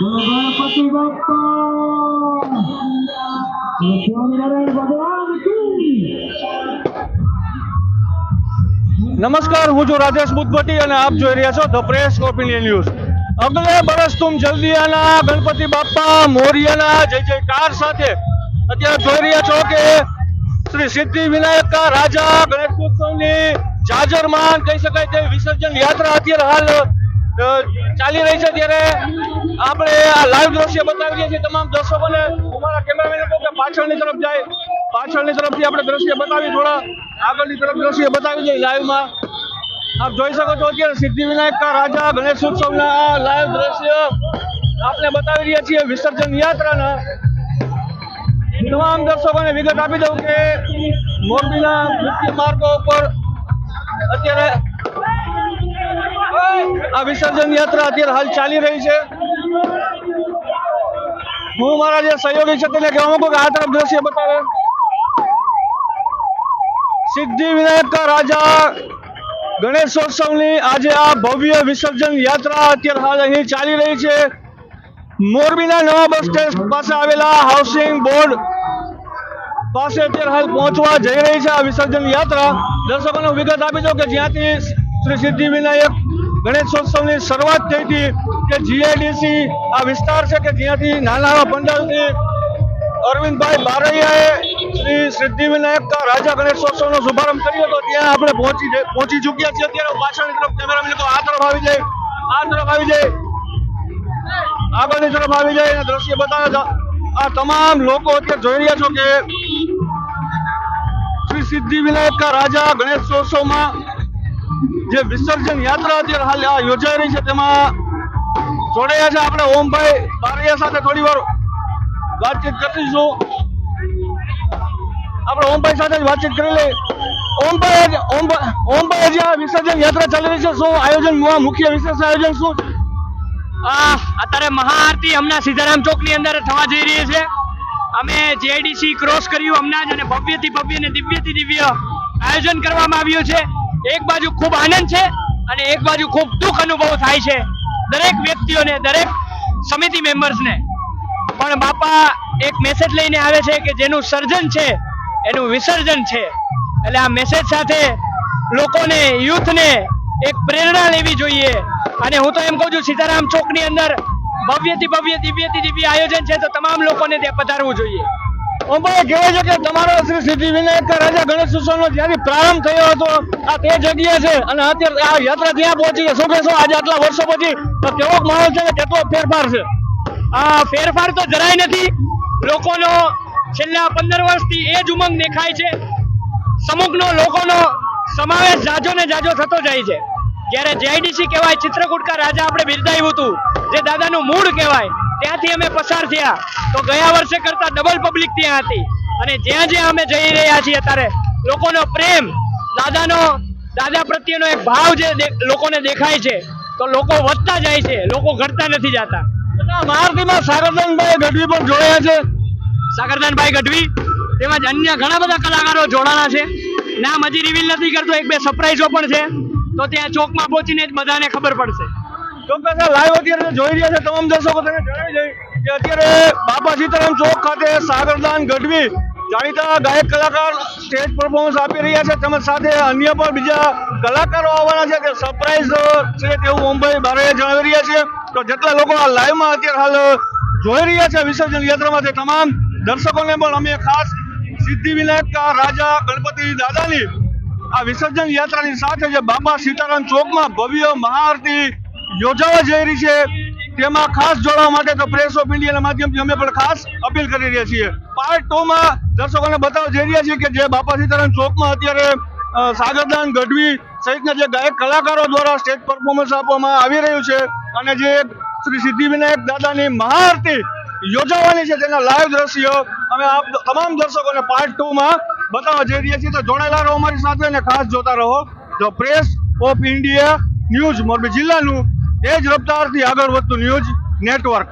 ગણપતિ બાપ્પા સ્વામિનારાયણ નમસ્કાર, હું છું રાજેશ બુદ્ધપતિ અને આપ જોઈ રહ્યા છો ધ પ્રેસ ઓપિનિયન ન્યૂઝ અગલે બરસ તુમ જલ્દી ગણપતિ બાપ્પા, મોરિયાના જય જયકાર સાથે. અત્યારે જોઈ રહ્યા છો કે શ્રી સિદ્ધિ વિનાયક રાજા ગણેશ ઉત્સવની જાજરમાન, કહી શકાય તે વિસર્જન યાત્રા અત્યારે હાલ ચાલી રહી છે ત્યારે આપણે આ લાઈવ દ્રશ્ય બતાવી રહ્યા છીએ તમામ દર્શકોને. અમારા કેમેરામેન કહો કે પાછળની તરફ જાય. પાછળની તરફથી આપણે દ્રશ્ય બતાવી થોડા આગળની તરફ દ્રશ્ય બતાવી દઈએ લાઈવમાં આપ જોઈ શકો છો અત્યારે સિદ્ધિવિનાયક રાજા ગણેશ ઉત્સવના લાઈવ દ્રશ્ય આપણે બતાવી રહ્યા છીએ વિસર્જન યાત્રાના. તમામ દર્શકોને વિગત આપી દઉં કે મોરબીના મુખ્ય માર્ગો ઉપર અત્યારે આ વિસર્જન યાત્રા અત્યારે હાલ ચાલી રહી છે. હું મારા જે સહયોગી છે તેને કહેવા માંગુ કે આ તરફ દ્રશ્ય બતાવે. સિદ્ધિ વિનાયક રાજા ગણેશોત્સવની આજે આ ભવ્ય વિસર્જન યાત્રા અત્યારે હાલ અહીં ચાલી રહી છે. મોરબીના નવા બસ સ્ટેન્ડ પાસે આવેલા હાઉસિંગ બોર્ડ પાસે અત્યારે હાલ પહોંચવા જઈ રહી છે આ વિસર્જન યાત્રા. દર્શકોને વિગત આપી દો કે જ્યાંથી શ્રી સિદ્ધિ વિનાયક ગણેશોત્સવની શરૂઆત થઈ હતી કે જીઆઈડીસી આ વિસ્તાર છે કે જ્યાંથી નાના નાના પંડાલથી અરવિંદભાઈ બારૈયાએ શ્રી સિદ્ધિવિનાયક રાજા ગણેશોત્સવનો શુભારંભ કર્યો હતો. ત્યાં આપણે પહોંચી પહોંચી ચૂક્યા છીએ. અત્યારે પાછળની તરફ કેમેરામેન લોકો આ તરફ આવી જાય આ તરફ આવી જાય આગળની તરફ આવી જાય દ્રશ્ય બતાવે છે. આ તમામ લોકો અત્યારે જોઈ રહ્યા છો કે શ્રી સિદ્ધિ વિનાયક કા રાજા ગણેશોત્સવમાં જે વિસર્જન યાત્રા અત્યારે હાલ યોજાઈ રહી છે, તેમાં જોડાયા છે આપણે ઓમભાઈ બારૈયા સાથે થોડી વાર વાતચીત કરીશું આપણે ઓમભાઈ સાથે જ વાતચીત કરી લઈએ. ઓમભાઈ ઓમભાઈ હજી આ વિસર્જન યાત્રા ચાલી રહી છે, શું આયોજન મુખ્ય વિશેષ આયોજન શું? અત્યારે મહાઆરતી હમણાં સીતારામ ચોકની અંદર થવા જઈ રહી છે. અમે જેડીસી ક્રોસ કર્યું હમણાં જ અને ભવ્યથી ભવ્ય અને દિવ્યથી દિવ્ય આયોજન કરવામાં આવ્યું છે. એક બાજુ ખૂબ આનંદ છે અને એક બાજુ ખૂબ દુઃખ અનુભવ થાય છે દરેક વ્યક્તિઓને, દરેક સમિતિ મેમ્બર્સને. પણ બાપા એક મેસેજ લઈને આવે છે કે જેનું સર્જન છે, એનું વિસર્જન છે. એટલે આ મેસેજ સાથે લોકોને, યુથને એક પ્રેરણા લેવી જોઈએ. અને હું તો એમ કહું છું, સીતારામ ચોકની અંદર ભવ્યથી ભવ્ય દિવ્યથી દિવ્ય આયોજન છે, તો તમામ લોકોને ત્યાં પધારવું જોઈએ. ઓમભાઈ કહેવાય છે કે તમારો શ્રી સિદ્ધિ વિનાયક રાજા ગણેશ ઉત્સવનો જ્યારે પ્રારંભ થયો હતો, આ તે જગ્યા છે અને અત્યારે આ યાત્રા ત્યાં પહોંચી છે? શું કહેશો? આજે આટલા વર્ષો પછી તો કેવો માહોલ છે ને કેટલો ફેરફાર છે? આ ફેરફાર તો જરાય નથી. લોકોનો છેલ્લા પંદર વર્ષથી એ જ ઉમંગ દેખાય છે. સમુખનો લોકોનો સમાવેશ જાજો ને જાજો થતો જાય છે. જ્યારે જેઆઈડીસી કહેવાય ચિત્રકૂટકા રાજા આપણે બિરદાવ્યું હતું. જે દાદાનું મૂળ કહેવાય. ત્યાંથી અમે પસાર થયા. તો ગયા વર્ષે કરતા ડબલ પબ્લિક ત્યાં હતી. અને જ્યાં જ્યાં અમે જઈ રહ્યા છીએ અત્યારે લોકોનો પ્રેમ દાદાનો દાદા પ્રત્યેનો એક ભાવ જે લોકોને દેખાય છે તો લોકો વધતા જાય છે લોકો ઘટતા નથી જતા. આ સાગરદાનભાઈ ગઢવી પણ જોડાયા છે. સાગરદાનભાઈ ગઢવી તેમજ અન્ય ઘણા બધા કલાકારો જોડાણા છે. નામ હજી રિવીલ નથી કરતો એક બે સરપ્રાઈઝો પણ છે. તો ત્યાં ચોકમાં પહોંચીને જ બધાને ખબર પડશે. ચોક્કસ લાઈવ અત્યારે જોઈ રહ્યા છે, તમામ દર્શકો તેને જણાવી દઈએ કે અત્યારે બાપા સીતારામ ચોક ખાતે સાગરદાન ગઢવી જાણીતા ગાયક કલાકાર સ્ટેજ પરફોર્મન્સ આપી રહ્યા છે. તેમજ સાથે અન્ય પણ બીજા કલાકારો આવવાના છે તે સરપ્રાઈઝ છે તેવું મુંબઈ બારે જણાવી રહ્યા છે. તો જેટલા લોકો આ લાઈવમાં અત્યારે હાલ જોઈ રહ્યા છે વિસર્જન યાત્રામાં તે તમામ દર્શકોને પણ અમે ખાસ સિદ્ધિ વિનાયક રાજા ગણપતિ દાદાની આ વિસર્જન યાત્રાની સાથે જે બાબા સીતારામ ચોકમાં ભવ્ય મહાઆરતી યોજાવા જઈ રહી છે. તેમાં ખાસ જોડવા માટે તો પ્રેસ ઓફ ઇન્ડિયાના માધ્યમથી અમે પણ ખાસ અપીલ કરી રહ્યા છીએ. પાર્ટ ટુ માં દર્શકોને બતાવવા જઈ રહ્યા છીએ કે જે બાપા સીતારામ ચોકમાં અત્યારે સાગરદાન ગઢવી સહિતના જે ગાયક કલાકારો દ્વારા સ્ટેજ પરફોર્મન્સ આપવામાં આવી રહ્યું છે અને જે શ્રી સિદ્ધિવિનાયક દાદાની મહાઆરતી યોજાવાની છે તેના લાઈવ દ્રશ્યો અમે આપ તમામ દર્શકોને પાર્ટ ટુ માં બતાવવા જઈ રહ્યા છીએ. તો જોડાયેલા રહો અમારી સાથે અને ખાસ જોતા રહો. The press of India news Morbi જિલ્લાનું તેજ રફતારથી આગળ વધતું ન્યૂઝ નેટવર્ક